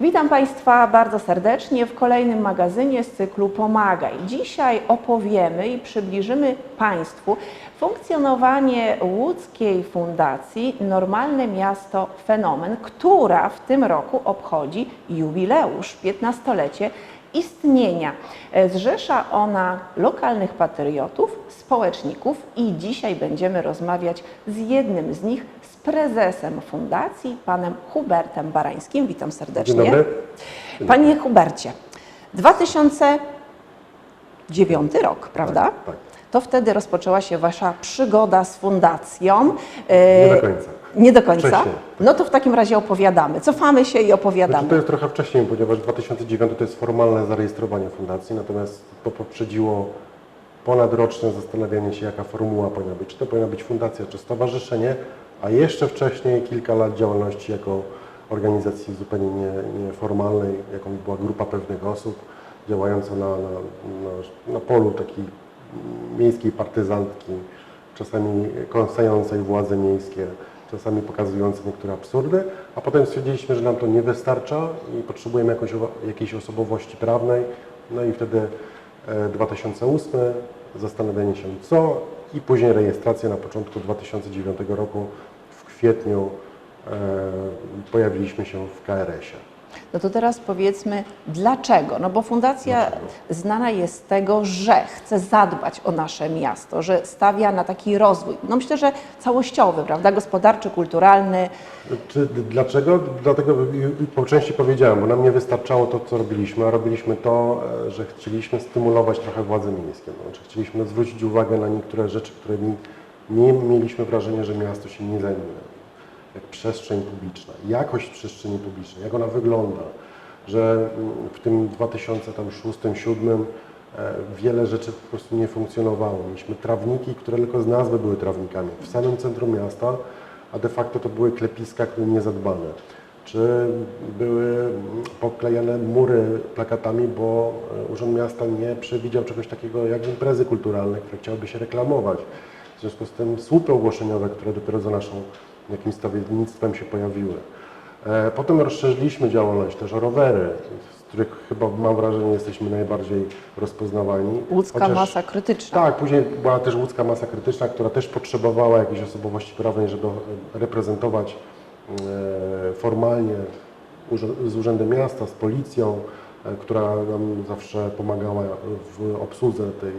Witam Państwa bardzo serdecznie w kolejnym magazynie z cyklu Pomagaj. Dzisiaj opowiemy i przybliżymy Państwu funkcjonowanie łódzkiej fundacji Normalne Miasto Fenomen, która w tym roku obchodzi jubileusz, 15-lecie istnienia. Zrzesza ona lokalnych patriotów, społeczników i dzisiaj będziemy rozmawiać z jednym z nich, prezesem fundacji, panem Hubertem Barańskim. Witam serdecznie. Dzień dobry. Panie Hubercie, 2009 rok, prawda? Tak, tak. To wtedy rozpoczęła się Wasza przygoda z fundacją. Nie E, do końca. Nie do końca? Wcześniej. No to w takim razie opowiadamy. Cofamy się i Znaczy, opowiadamy. to jest trochę wcześniej, ponieważ 2009 to jest formalne zarejestrowanie fundacji, natomiast to poprzedziło ponadroczne zastanawianie się, jaka formuła powinna być. Czy to powinna być fundacja, czy stowarzyszenie, a jeszcze wcześniej kilka lat działalności jako organizacji zupełnie nie- nieformalnej, jaką była grupa pewnych osób działająca na, na, na, na polu takiej miejskiej partyzantki, czasami kąsającej władze miejskie, czasami pokazującej niektóre absurdy, a potem stwierdziliśmy, że nam to nie wystarcza i potrzebujemy jakąś, owo- jakiejś osobowości prawnej. No i wtedy e, 2008 zastanawianie się co i później rejestracja na początku 2009 roku kwietniu e, pojawiliśmy się w KRS-ie. No to teraz powiedzmy dlaczego? No bo fundacja znana jest z tego, że chce zadbać o nasze miasto, że stawia na taki rozwój. No myślę, że całościowy, prawda? Gospodarczy, kulturalny. Czy, dlaczego? Dlatego po części powiedziałem, bo nam nie wystarczało to, co robiliśmy, a robiliśmy to, e, że chcieliśmy stymulować trochę władze miejskie. No, Znaczy chcieliśmy zwrócić uwagę na niektóre rzeczy, którymi nie mieliśmy wrażenia, że miasto się nie zajmuje. Jak przestrzeń publiczna, jakość przestrzeni publicznej, jak ona wygląda, że w tym 2006-2007 e, wiele rzeczy po prostu nie funkcjonowało. Mieliśmy trawniki, które tylko z nazwy były trawnikami w samym centrum miasta, a de facto to były klepiska, które nie zadbane. Czy były poklejane mury plakatami, bo e, Urząd Miasta nie przewidział czegoś takiego jak imprezy kulturalne, które chciałyby się reklamować. W związku z tym słupy ogłoszeniowe, które dopiero za naszą jakimś stawiennictwem się pojawiły. E, Potem rozszerzyliśmy działalność też o rowery, z których chyba mam wrażenie jesteśmy najbardziej rozpoznawani. Łódzka Chociaż- masa krytyczna. tak, później była też łódzka masa krytyczna, która też potrzebowała jakiejś osobowości prawnej, żeby reprezentować e, formalnie z Urzędem Miasta, z policją, e, która nam zawsze pomagała w obsłudze tej, e,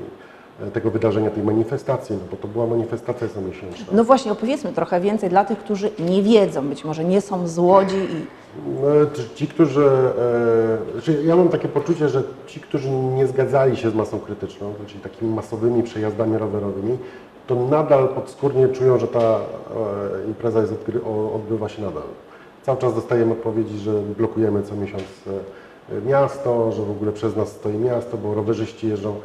tego wydarzenia, tej manifestacji, no bo to była manifestacja comiesięczna. No właśnie, opowiedzmy trochę więcej dla tych, którzy nie wiedzą, być może nie są z Łodzi i No, Ci, którzy. E, znaczy ja mam takie poczucie, że ci, którzy nie zgadzali się z masą krytyczną, czyli takimi masowymi przejazdami rowerowymi, to nadal podskórnie czują, że ta e, impreza jest odgry, o, odbywa się nadal. Cały czas dostajemy odpowiedzi, że blokujemy co miesiąc e, miasto, że w ogóle przez nas stoi miasto, bo rowerzyści jeżdżą.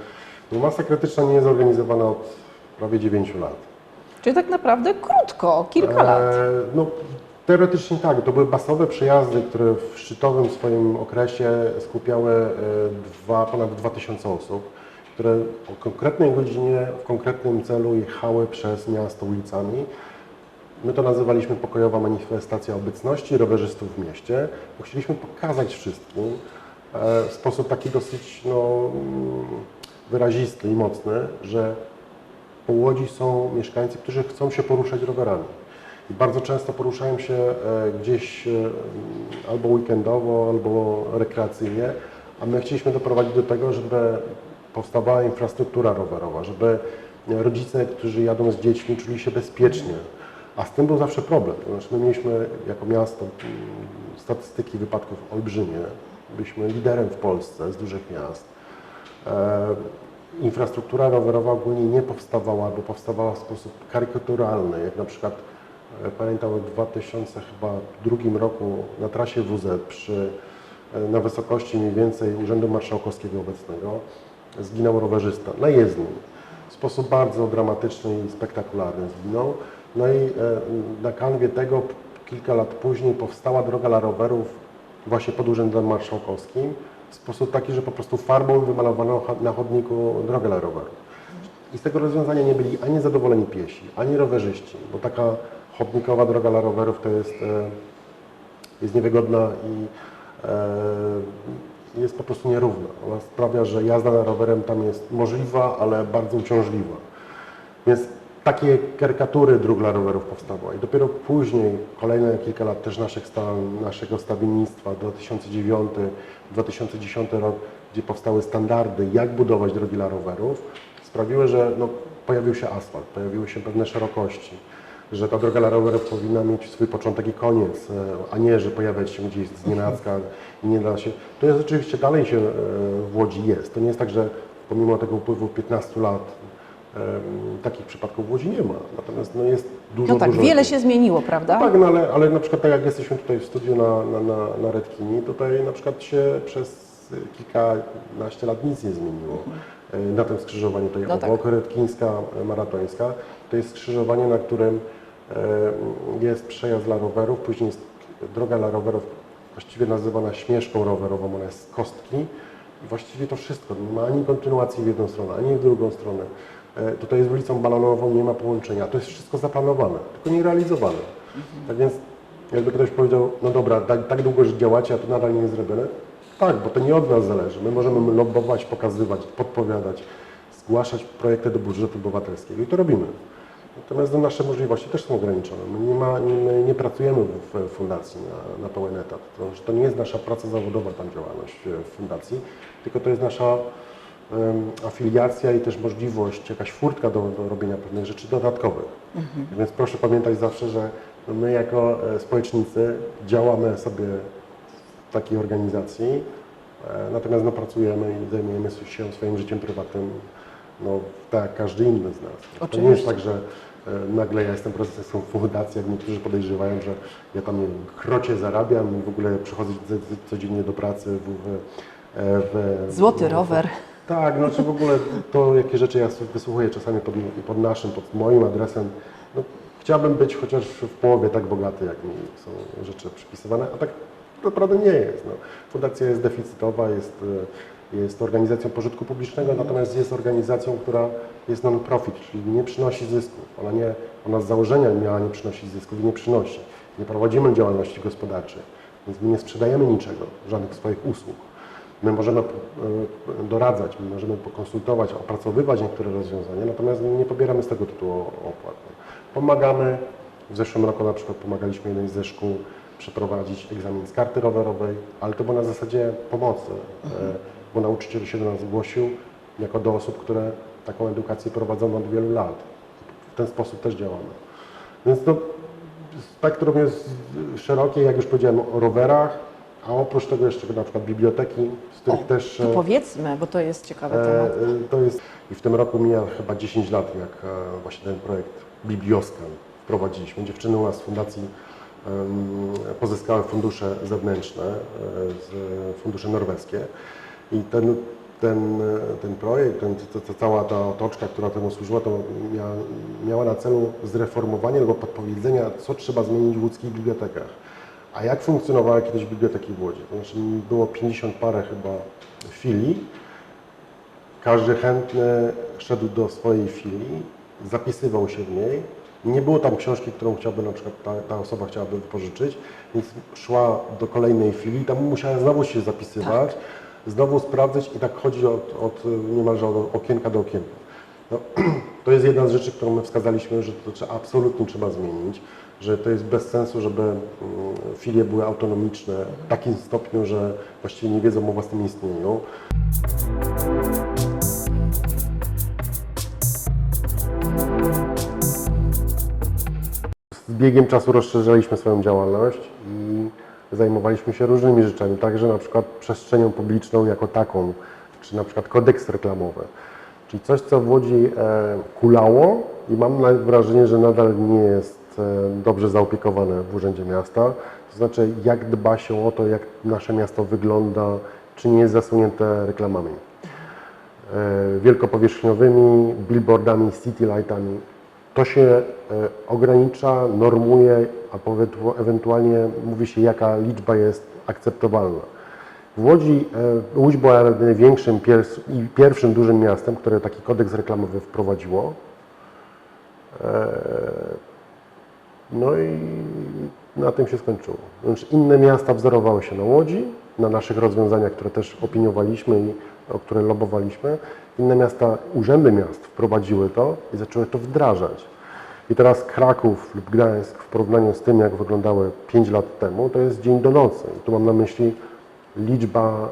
Masa krytyczna nie jest organizowana od prawie 9 lat. czyli tak naprawdę krótko, kilka lat. E, No, teoretycznie tak. To były basowe przejazdy, które w szczytowym swoim okresie skupiały e, dwa, ponad 2000 osób, które o konkretnej godzinie, w konkretnym celu jechały przez miasto ulicami. My to nazywaliśmy pokojowa manifestacja obecności rowerzystów w mieście, bo chcieliśmy pokazać wszystkim e, w sposób taki dosyć no, wyrazisty i mocny, że po Łodzi są mieszkańcy, którzy chcą się poruszać rowerami. I bardzo często poruszają się e, gdzieś e, albo weekendowo, albo rekreacyjnie, a my chcieliśmy doprowadzić do tego, żeby powstawała infrastruktura rowerowa, żeby rodzice, którzy jadą z dziećmi, czuli się bezpiecznie. A z tym był zawsze problem. To znaczy my mieliśmy jako miasto statystyki wypadków olbrzymie. Byliśmy liderem w Polsce z dużych miast. E, infrastruktura rowerowa ogólnie nie powstawała, albo powstawała w sposób karykaturalny, jak na przykład e, pamiętam w 2002 roku na trasie WZ przy, e, na wysokości mniej więcej Urzędu Marszałkowskiego obecnego zginął rowerzysta na jezdni. W sposób bardzo dramatyczny i spektakularny zginął. No i na kanwie tego kilka lat później powstała droga dla rowerów właśnie pod Urzędem Marszałkowskim w sposób taki, że po prostu farbą wymalowano na chodniku drogę dla rowerów. I z tego rozwiązania nie byli ani zadowoleni piesi, ani rowerzyści, bo taka chodnikowa droga dla rowerów to jest, e, jest niewygodna i e, jest po prostu nierówna. Ona sprawia, że jazda na rowerem tam jest możliwa, ale bardzo uciążliwa. Więc takie karykatury dróg dla rowerów powstały. I dopiero później, kolejne kilka lat też naszych sta, naszego stawiennictwa, 2009-2010 rok, gdzie powstały standardy, jak budować drogi dla rowerów, sprawiły, że no, pojawił się asfalt, pojawiły się pewne szerokości, że ta droga dla rowerów powinna mieć swój początek i koniec, e, a nie, że pojawiać się gdzieś z nienacka i nie da się. To jest oczywiście dalej się e, w Łodzi jest. To nie jest tak, że pomimo tego upływu 15 lat takich przypadków w Łodzi nie ma. Natomiast no, jest dużo, No tak, dużo wiele się zmieniło, prawda? No tak, no ale, ale na przykład tak jak jesteśmy tutaj w studiu na, na, na, na Redkini, tutaj na przykład się przez kilkanaście lat nic nie zmieniło e, na tym skrzyżowaniu tutaj No obok, tak. Redkińska, e, Maratońska. To jest skrzyżowanie, na którym e, jest przejazd dla rowerów, później jest droga dla rowerów właściwie nazywana śmieszką rowerową, ona jest z kostki i właściwie to wszystko. Nie ma ani kontynuacji w jedną stronę, ani w drugą stronę. E, Tutaj jest ulicą balonową, nie ma połączenia. To jest wszystko zaplanowane, tylko nie realizowane. Tak więc jakby ktoś powiedział, no dobra, tak, tak długo że działacie, a to nadal nie jest zrobione. Tak, bo to nie od nas zależy. My możemy lobbować, pokazywać, podpowiadać, zgłaszać projekty do budżetu obywatelskiego i to robimy. Natomiast no, nasze możliwości też są ograniczone. My nie, ma, my nie pracujemy w fundacji na, na pełen etat. To, to nie jest nasza praca zawodowa, tam działalność w fundacji, tylko to jest nasza afiliacja i też możliwość, jakaś furtka do, do robienia pewnych rzeczy dodatkowych. Więc proszę pamiętać zawsze, że my jako e, społecznicy działamy sobie w takiej organizacji, e, natomiast no, pracujemy i zajmujemy się swoim życiem prywatnym no, tak jak każdy inny z nas. To nie jest Oczywiście. tak, że e, nagle ja jestem prezesem fundacji, jak niektórzy podejrzewają, że ja tam krocie zarabiam i w ogóle przychodzę codziennie do pracy w, w, w Złoty rower. Tak, no czy w ogóle to, jakie rzeczy ja wysłuchuję czasami pod, pod naszym, pod moim adresem. No, chciałbym być chociaż w połowie tak bogaty, jak mi są rzeczy przypisywane, a tak naprawdę nie jest. No. Fundacja jest deficytowa, jest, e, jest organizacją pożytku publicznego, natomiast jest organizacją, która jest non-profit, czyli nie przynosi zysków. Ona, nie, ona z założenia miała nie przynosić zysków i nie przynosi. Nie prowadzimy działalności gospodarczej, więc my nie sprzedajemy niczego, żadnych swoich usług. My możemy e, doradzać, my możemy pokonsultować, opracowywać niektóre rozwiązania, natomiast nie pobieramy z tego tytułu opłat. Pomagamy, w zeszłym roku na przykład pomagaliśmy jednej ze szkół przeprowadzić egzamin z karty rowerowej, ale to było na zasadzie pomocy, e, bo nauczyciel się do nas zgłosił jako do osób, które taką edukację prowadzą od wielu lat. W ten sposób też działamy. Więc to spektrum jest szerokie, jak już powiedziałem, o rowerach, a oprócz tego jeszcze na przykład biblioteki, z których też... To e, powiedzmy, bo to jest ciekawy E, temat. To jest i w tym roku mija chyba 10 lat, jak e, właśnie ten projekt Biblioskan wprowadziliśmy. Dziewczyny u nas z fundacji pozyskały fundusze zewnętrzne, fundusze norweskie i ten, ten, ten projekt, ten, to, to cała ta otoczka, która temu służyła, to miała, miała na celu zreformowanie albo podpowiedzenia, co trzeba zmienić w łódzkich bibliotekach. A jak funkcjonowały kiedyś biblioteki w Łodzi? To znaczy było 50 parę chyba filii, każdy chętny szedł do swojej filii, zapisywał się w niej. Nie było tam książki, którą chciałby na przykład ta, ta osoba chciałaby wypożyczyć, więc szła do kolejnej filii, tam musiała znowu się zapisywać, znowu sprawdzać i tak chodzić od, od niemalże od okienka do okienka. No, to jest jedna z rzeczy, którą my wskazaliśmy, że to trzeba, absolutnie trzeba zmienić, że to jest bez sensu, żeby mm, filie były autonomiczne w takim stopniu, że właściwie nie wiedzą o własnym istnieniu. Z biegiem czasu rozszerzaliśmy swoją działalność i zajmowaliśmy się różnymi rzeczami, także na przykład przestrzenią publiczną jako taką, czy na przykład kodeks reklamowy. Czyli coś, co w Łodzi e, kulało i mam wrażenie, że nadal nie jest e, dobrze zaopiekowane w Urzędzie Miasta. To znaczy, jak dba się o to, jak nasze miasto wygląda, czy nie jest zasłonięte reklamami e, wielkopowierzchniowymi billboardami, city lightami. To się e, ogranicza, normuje, a ewentualnie mówi się, jaka liczba jest akceptowalna. W Łodzi, Łódź była największym i pierwszym dużym miastem, które taki kodeks reklamowy wprowadziło. No i na tym się skończyło. Znaczy inne miasta wzorowały się na Łodzi, na naszych rozwiązaniach, które też opiniowaliśmy i o które lobowaliśmy. Inne miasta, urzędy miast wprowadziły to i zaczęły to wdrażać. I teraz Kraków lub Gdańsk w porównaniu z tym, jak wyglądały 5 lat temu, to jest dzień do nocy. I tu mam na myśli liczba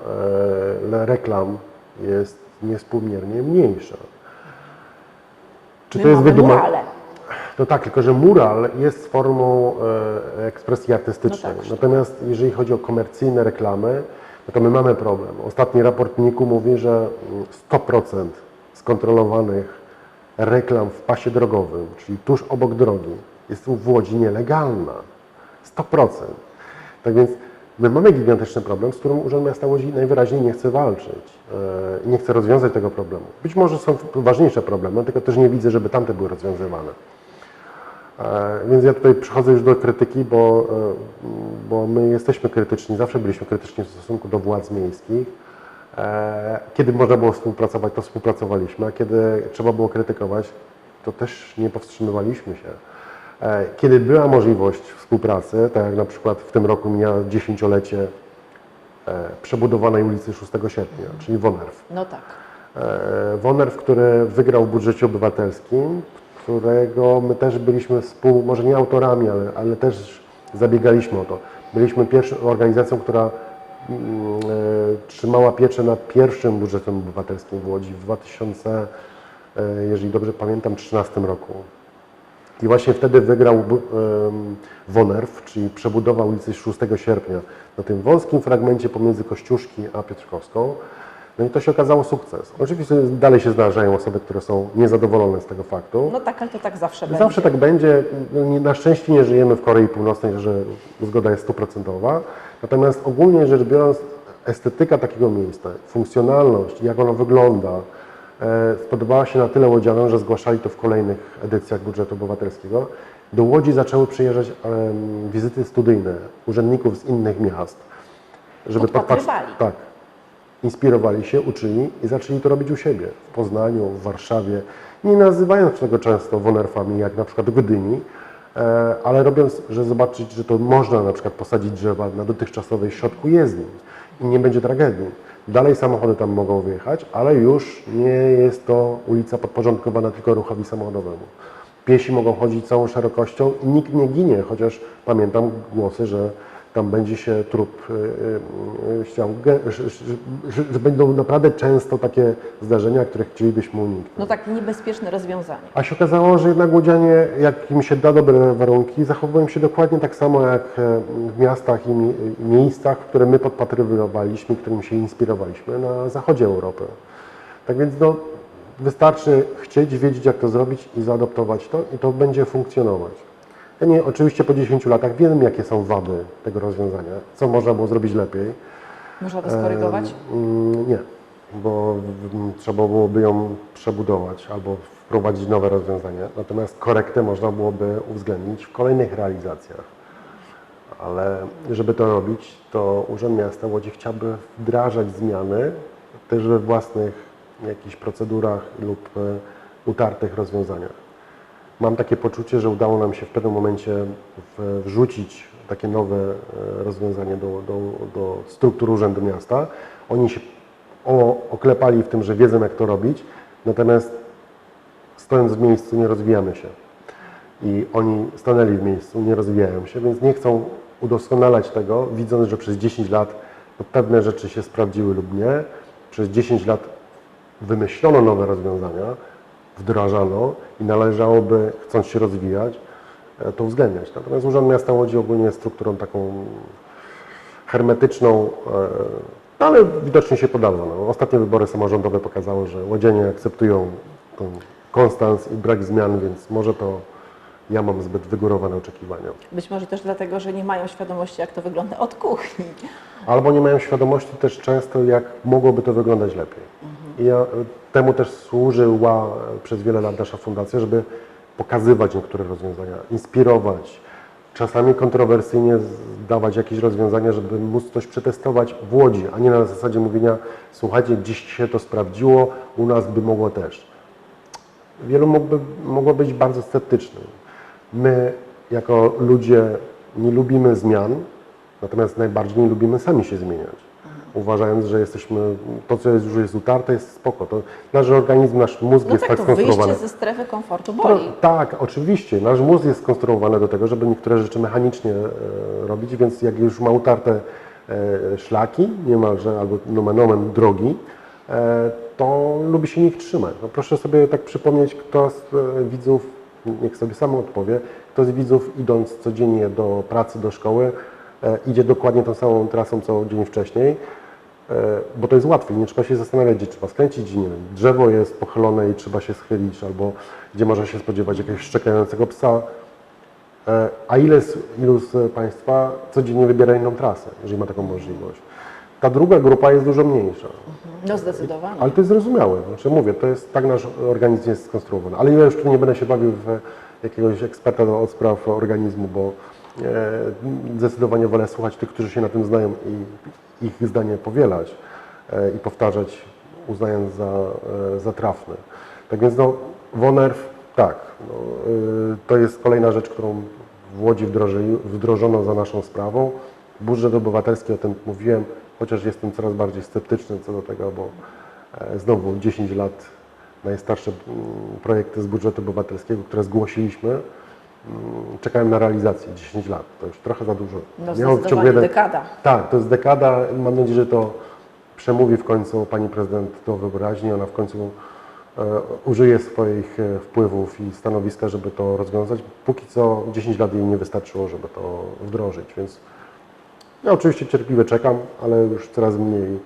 e, reklam jest niespółmiernie mniejsza. Czy My to jest mamy wyduma- murale. No tak, tylko że mural jest formą e, ekspresji artystycznej. No tak. Natomiast jeżeli chodzi o komercyjne reklamy, no to my mamy problem. Ostatni raport NIK-u mówi, że mm, 100% skontrolowanych reklam w pasie drogowym, czyli tuż obok drogi, jest w Łodzi nielegalna. 100%. Tak więc my mamy gigantyczny problem, z którym Urząd Miasta Łodzi najwyraźniej nie chce walczyć e, i nie chce rozwiązać tego problemu. Być może są ważniejsze problemy, tylko też nie widzę, żeby tamte były rozwiązywane. E, Więc ja tutaj przychodzę już do krytyki, bo, e, bo my jesteśmy krytyczni, zawsze byliśmy krytyczni w stosunku do władz miejskich. E, Kiedy można było współpracować, to współpracowaliśmy, a kiedy trzeba było krytykować, to też nie powstrzymywaliśmy się. Kiedy była możliwość współpracy, tak jak na przykład w tym roku mija dziesięciolecie przebudowanej ulicy 6 sierpnia, czyli Wonerw. No tak. Wonerw, który wygrał w budżecie obywatelskim, którego my też byliśmy współ, może nie autorami, ale, ale też zabiegaliśmy o to. Byliśmy pierwszą organizacją, która mm, e, trzymała pieczę nad pierwszym budżetem obywatelskim w Łodzi w 2000, e, jeżeli dobrze pamiętam, 2013 roku. I właśnie wtedy wygrał em, Wonerw, czyli przebudowa ulicy 6 sierpnia na tym wąskim fragmencie pomiędzy Kościuszki a Piotrkowską. No i to się okazało sukces. Oczywiście dalej się zdarzają osoby, które są niezadowolone z tego faktu. No tak, ale to tak zawsze będzie. Zawsze tak będzie. Na szczęście nie żyjemy w Korei Północnej, że zgoda jest stuprocentowa. Natomiast ogólnie rzecz biorąc, estetyka takiego miejsca, funkcjonalność, jak ono wygląda, e, spodobała się na tyle łodzianom, że zgłaszali to w kolejnych edycjach budżetu obywatelskiego. Do Łodzi zaczęły przyjeżdżać em, wizyty studyjne urzędników z innych miast, żeby Podpatrywali. Tak. Inspirowali się, uczyli i zaczęli to robić u siebie. W Poznaniu, w Warszawie. Nie nazywając tego często wonerfami, jak na przykład Gdyni, e, ale robiąc, że zobaczyć, że to można na przykład posadzić drzewa na dotychczasowej środku jezdni i nie będzie tragedii. Dalej samochody tam mogą wyjechać, ale już nie jest to ulica podporządkowana tylko ruchowi samochodowemu. Piesi mogą chodzić całą szerokością i nikt nie ginie, chociaż pamiętam głosy, że tam będzie się trup y, y, y, ge- że, będą naprawdę często takie zdarzenia, których chcielibyśmy uniknąć. No tak, niebezpieczne rozwiązanie. A się okazało, że jednak łodzianie, jak im się da dobre warunki, zachowują się dokładnie tak samo jak e, w miastach i mi- i miejscach, które my podpatrywaliśmy, którym się inspirowaliśmy na zachodzie Europy. Tak więc no, wystarczy chcieć, wiedzieć jak to zrobić i zaadoptować to i to będzie funkcjonować. Ja nie, oczywiście po 10 latach wiem, jakie są wady tego rozwiązania, co można było zrobić lepiej. Można to skorygować? Mm, Nie, bo mm, trzeba byłoby ją przebudować albo wprowadzić nowe rozwiązania. Natomiast korektę można byłoby uwzględnić w kolejnych realizacjach. Ale żeby to robić, to Urząd Miasta Łodzi chciałby wdrażać zmiany też we własnych jakichś procedurach lub e, utartych rozwiązaniach. Mam takie poczucie, że udało nam się w pewnym momencie wrzucić takie nowe e, rozwiązanie do, do, do struktur Urzędu Miasta. Oni się o, oklepali w tym, że wiedzą jak to robić, natomiast stojąc w miejscu nie rozwijamy się. I oni stanęli w miejscu, nie rozwijają się, więc nie chcą udoskonalać tego, widząc, że przez 10 lat no, pewne rzeczy się sprawdziły lub nie. Przez 10 lat wymyślono nowe rozwiązania, wdrażano i należałoby, chcąc się rozwijać, e, to uwzględniać. Natomiast Urząd Miasta Łodzi ogólnie jest strukturą taką hermetyczną, e, ale widocznie się podawa. No. Ostatnie wybory samorządowe pokazały, że łodzianie akceptują tą konstans i brak zmian, więc może to ja mam zbyt wygórowane oczekiwania. Być może też dlatego, że nie mają świadomości, jak to wygląda od kuchni. Albo nie mają świadomości też często, jak mogłoby to wyglądać lepiej. I ja, e, temu też służyła e, przez wiele lat nasza fundacja, żeby pokazywać niektóre rozwiązania, inspirować, czasami kontrowersyjnie dawać jakieś rozwiązania, żeby móc coś przetestować w Łodzi, a nie na zasadzie mówienia, słuchajcie, dziś się to sprawdziło, u nas by mogło też. Wielu mógłby, mogło być bardzo sceptycznych. My, jako ludzie, nie lubimy zmian, natomiast najbardziej nie lubimy sami się zmieniać. uważając, że jesteśmy, to co jest, już jest utarte jest spoko. To nasz organizm, nasz mózg No jest tak, tak to skonstruowany. wyjście ze strefy komfortu No, boli. tak, oczywiście. Nasz mózg jest skonstruowany do tego, żeby niektóre rzeczy mechanicznie e, robić, więc jak już ma utarte e, szlaki, niemalże, albo nomen omen drogi, e, to lubi się nich trzymać. No, proszę sobie tak przypomnieć, kto z e, widzów, niech sobie sam odpowie, kto z widzów idąc codziennie do pracy, do szkoły, e, idzie dokładnie tą samą trasą, co dzień wcześniej, E, bo to jest łatwiej, nie trzeba się zastanawiać, gdzie trzeba skręcić, gdzie nie drzewo jest pochylone i trzeba się schylić, albo gdzie można się spodziewać jakiegoś szczekającego psa. E, A ile z, ilu z Państwa codziennie wybiera inną trasę, jeżeli ma taką możliwość? Ta druga grupa jest dużo mniejsza, No zdecydowanie. ale to jest zrozumiałe. Znaczy mówię, to jest tak nasz organizm jest skonstruowany. Ale ja już tu nie będę się bawił w jakiegoś eksperta od spraw organizmu, bo e, zdecydowanie wolę słuchać tych, którzy się na tym znają i ich zdanie powielać e, i powtarzać, uznając za, e, za trafne. Tak więc no, WONERW, tak, no, y, to jest kolejna rzecz, którą w Łodzi wdroży, wdrożono za naszą sprawą. Budżet obywatelski, o tym mówiłem, chociaż jestem coraz bardziej sceptyczny co do tego, bo e, znowu 10 lat najstarsze projekty z budżetu obywatelskiego, które zgłosiliśmy, czekałem na realizację 10 lat. To już trochę za dużo. No Miało w ciągu jeden- dekada. tak, to jest dekada. Mam nadzieję, że to przemówi w końcu pani prezydent do wyraźni. Ona w końcu e, użyje swoich e, wpływów i stanowiska, żeby to rozwiązać. Póki co 10 lat jej nie wystarczyło, żeby to wdrożyć, więc ja oczywiście cierpliwie czekam, ale już coraz mniej, e,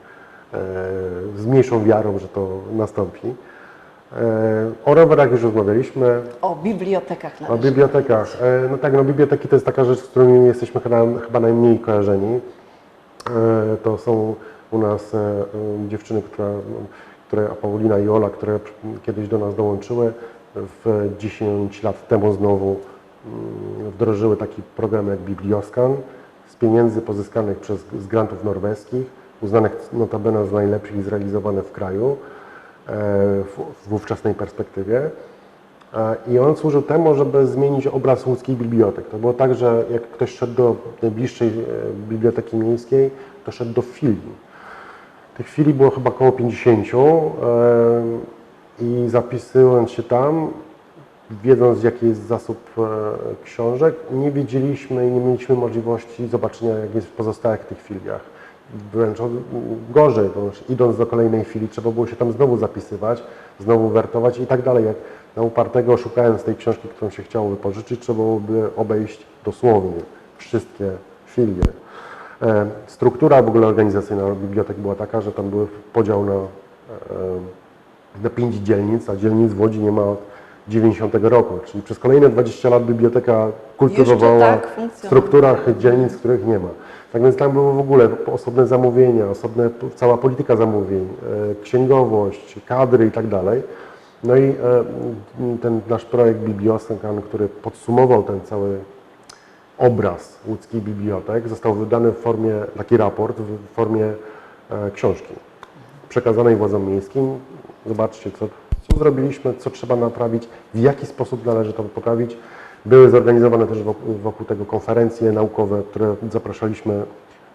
z mniejszą wiarą, że to nastąpi. E, o rowerach już rozmawialiśmy. O bibliotekach O bibliotekach. E, No tak, no biblioteki to jest taka rzecz, z którymi jesteśmy chyba, chyba najmniej kojarzeni. E, To są u nas e, e, dziewczyny, które, które Paulina i Ola, które kiedyś do nas dołączyły, w 10 lat temu znowu mm, wdrożyły taki program jak Biblioscan z pieniędzy pozyskanych przez, z grantów norweskich, uznanych notabene za najlepszych i zrealizowane w kraju e, w, w ówczesnej perspektywie. E, I on służył temu, żeby zmienić obraz łódzkich bibliotek. To było tak, że jak ktoś szedł do najbliższej e, biblioteki miejskiej, to szedł do filii. Tych filii było chyba około 50 e, i zapisując się tam, wiedząc jaki jest zasób e, książek, nie wiedzieliśmy i nie mieliśmy możliwości zobaczenia jak jest w pozostałych tych filiach. Wręcz gorzej, bo idąc do kolejnej filii trzeba było się tam znowu zapisywać, znowu wertować i tak dalej. Jak na upartego szukając tej książki, którą się chciało wypożyczyć, trzeba byłoby obejść dosłownie wszystkie filie. Struktura w ogóle organizacyjna bibliotek była taka, że tam był podział na, e, na pięć dzielnic, a dzielnic w Łodzi nie ma od 90 roku, czyli przez kolejne 20 lat biblioteka kultywowała tak w strukturach dzielnic, których nie ma. Tak więc tam były w ogóle osobne zamówienia, osobne, cała polityka zamówień, e, księgowość, kadry i tak dalej. No i e, ten nasz projekt Biblioskan, który podsumował ten cały obraz łódzkich bibliotek został wydany w formie, taki raport w formie e, książki przekazanej władzom miejskim. Zobaczcie, co, co zrobiliśmy, co trzeba naprawić, w jaki sposób należy to poprawić. Były zorganizowane też wokół, wokół tego konferencje naukowe, które zapraszaliśmy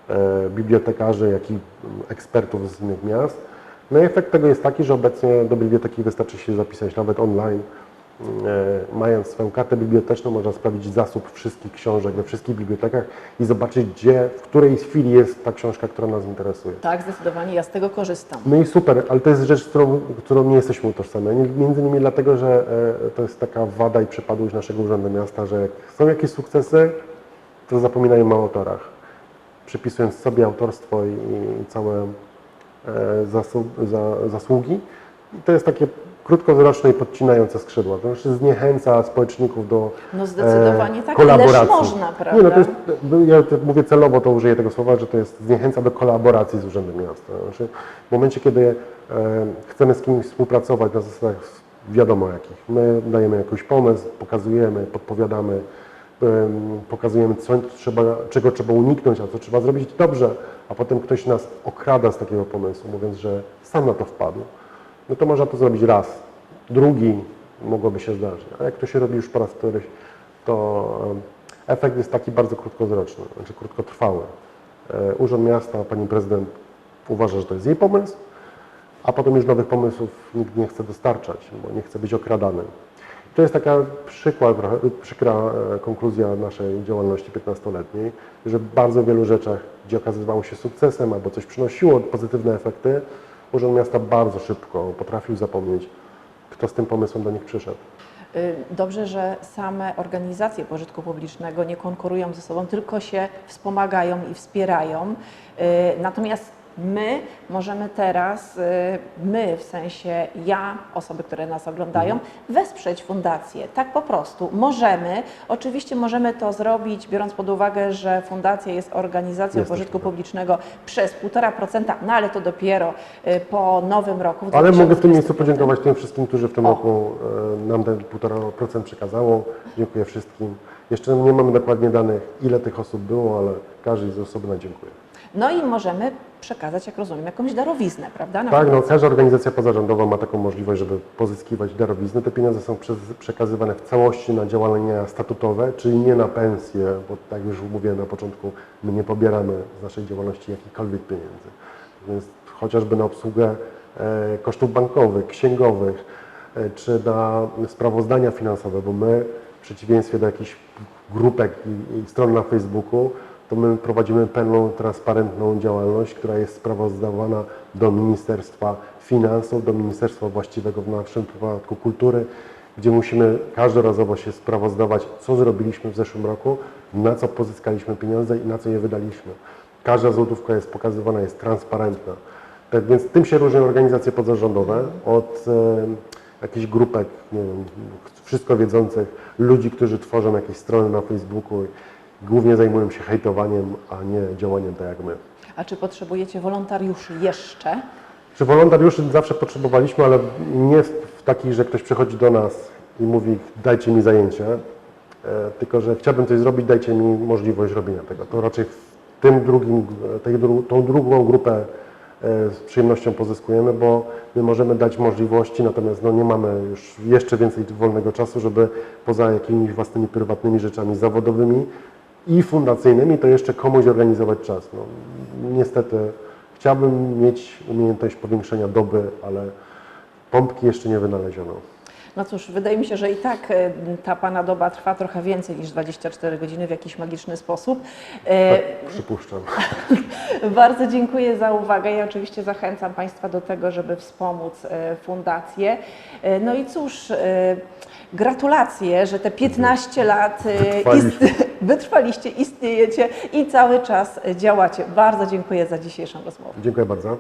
e, bibliotekarzy, jak i mm, ekspertów z innych miast. No i efekt tego jest taki, że obecnie do biblioteki wystarczy się zapisać nawet online. E, Mając swoją kartę biblioteczną, można sprawdzić zasób wszystkich książek we wszystkich bibliotekach i zobaczyć, gdzie, w której chwili jest ta książka, która nas interesuje. Tak, zdecydowanie ja z tego korzystam. No i super, ale to jest rzecz, którą, którą nie jesteśmy utożsamieni. Między innymi dlatego, że e, to jest taka wada i przypadłość naszego Urzędu Miasta, że jak są jakieś sukcesy, to zapominają o autorach. Przypisując sobie autorstwo i, i całe e, zasu, za, zasługi. I to jest takie krótkowzroczne i podcinające skrzydła. To znaczy zniechęca społeczników do No zdecydowanie tak, kolaboracji. ileż można, prawda? Nie, no to jest, ja mówię celowo, to użyję tego słowa, że to jest zniechęca do kolaboracji z Urzędem Miasta. Znaczy, w momencie, kiedy e, chcemy z kimś współpracować na zasadach wiadomo jakich, my dajemy jakiś pomysł, pokazujemy, podpowiadamy, em, pokazujemy, co trzeba, czego trzeba uniknąć, a co trzeba zrobić dobrze, a potem ktoś nas okrada z takiego pomysłu, mówiąc, że sam na to wpadł, no to można to zrobić raz, drugi mogłoby się zdarzyć, a jak to się robi już po raz któryś, to efekt jest taki bardzo krótkowzroczny, znaczy krótkotrwały. E, Urząd Miasta, Pani Prezydent uważa, że to jest jej pomysł, a potem już nowych pomysłów nikt nie chce dostarczać, bo nie chce być okradany. To jest taka przykład, przykra e, konkluzja naszej działalności 15-letniej, że w bardzo wielu rzeczach, gdzie okazywało się sukcesem albo coś przynosiło pozytywne efekty, Urząd Miasta bardzo szybko potrafił zapomnieć, kto z tym pomysłem do nich przyszedł. Y, Dobrze, że same organizacje pożytku publicznego nie konkurują ze sobą, tylko się wspomagają i wspierają. Y, Natomiast my możemy teraz, y, my w sensie ja, osoby, które nas oglądają, wesprzeć fundację. Tak po prostu. Możemy. Oczywiście możemy to zrobić, biorąc pod uwagę, że fundacja jest organizacją Jesteśmy, pożytku tak. publicznego przez 1,5%, no ale to dopiero y, po nowym roku. Ale mogę w tym 2025. miejscu podziękować tym wszystkim, którzy w tym O. roku e, nam ten 1,5% przekazało. Dziękuję wszystkim. Jeszcze nie mamy dokładnie danych, ile tych osób było, ale każdej z osobna dziękuję. No i możemy przekazać, jak rozumiem, jakąś darowiznę, prawda? Na Tak, no, każda organizacja pozarządowa ma taką możliwość, żeby pozyskiwać darowizny. Te pieniądze są przekazywane w całości na działania statutowe, czyli nie na pensje, bo tak już mówiłem na początku, my nie pobieramy z naszej działalności jakichkolwiek pieniędzy. Więc chociażby na obsługę e, kosztów bankowych, księgowych, e, czy na sprawozdania finansowe, bo my w przeciwieństwie do jakichś grupek i, i stron na Facebooku, to my prowadzimy pełną, transparentną działalność, która jest sprawozdawana do Ministerstwa Finansów, do Ministerstwa właściwego w naszym przypadku kultury, gdzie musimy każdorazowo się sprawozdawać, co zrobiliśmy w zeszłym roku, na co pozyskaliśmy pieniądze i na co je wydaliśmy. Każda złotówka jest pokazywana, jest transparentna. Tak więc tym się różnią organizacje pozarządowe od e, jakichś grupek, nie wiem, wszystko wiedzących ludzi, którzy tworzą jakieś strony na Facebooku głównie zajmują się hejtowaniem, a nie działaniem tak jak my. A czy potrzebujecie wolontariuszy jeszcze? Czy wolontariuszy zawsze potrzebowaliśmy, ale nie w takich, że ktoś przychodzi do nas i mówi dajcie mi zajęcie, e, tylko że chciałbym coś zrobić, dajcie mi możliwość robienia tego. To raczej w tym drugim, tej, tą drugą grupę e, z przyjemnością pozyskujemy, bo my możemy dać możliwości, natomiast no, nie mamy już jeszcze więcej wolnego czasu, żeby poza jakimiś własnymi prywatnymi rzeczami zawodowymi i fundacyjnymi, to jeszcze komuś organizować czas. No, niestety chciałbym mieć umiejętność powiększenia doby, ale pompki jeszcze nie wynaleziono. No cóż, wydaje mi się, że i tak e, ta Pana doba trwa trochę więcej niż 24 godziny w jakiś magiczny sposób. E, Tak, przypuszczam. Bardzo dziękuję za uwagę. Ja oczywiście zachęcam Państwa do tego, żeby wspomóc e, fundację. No i cóż, gratulacje, że te 15 lat e, Wytrwaliśmy. ist- wytrwaliście, istniejecie i cały czas działacie. Bardzo dziękuję za dzisiejszą rozmowę. Dziękuję bardzo.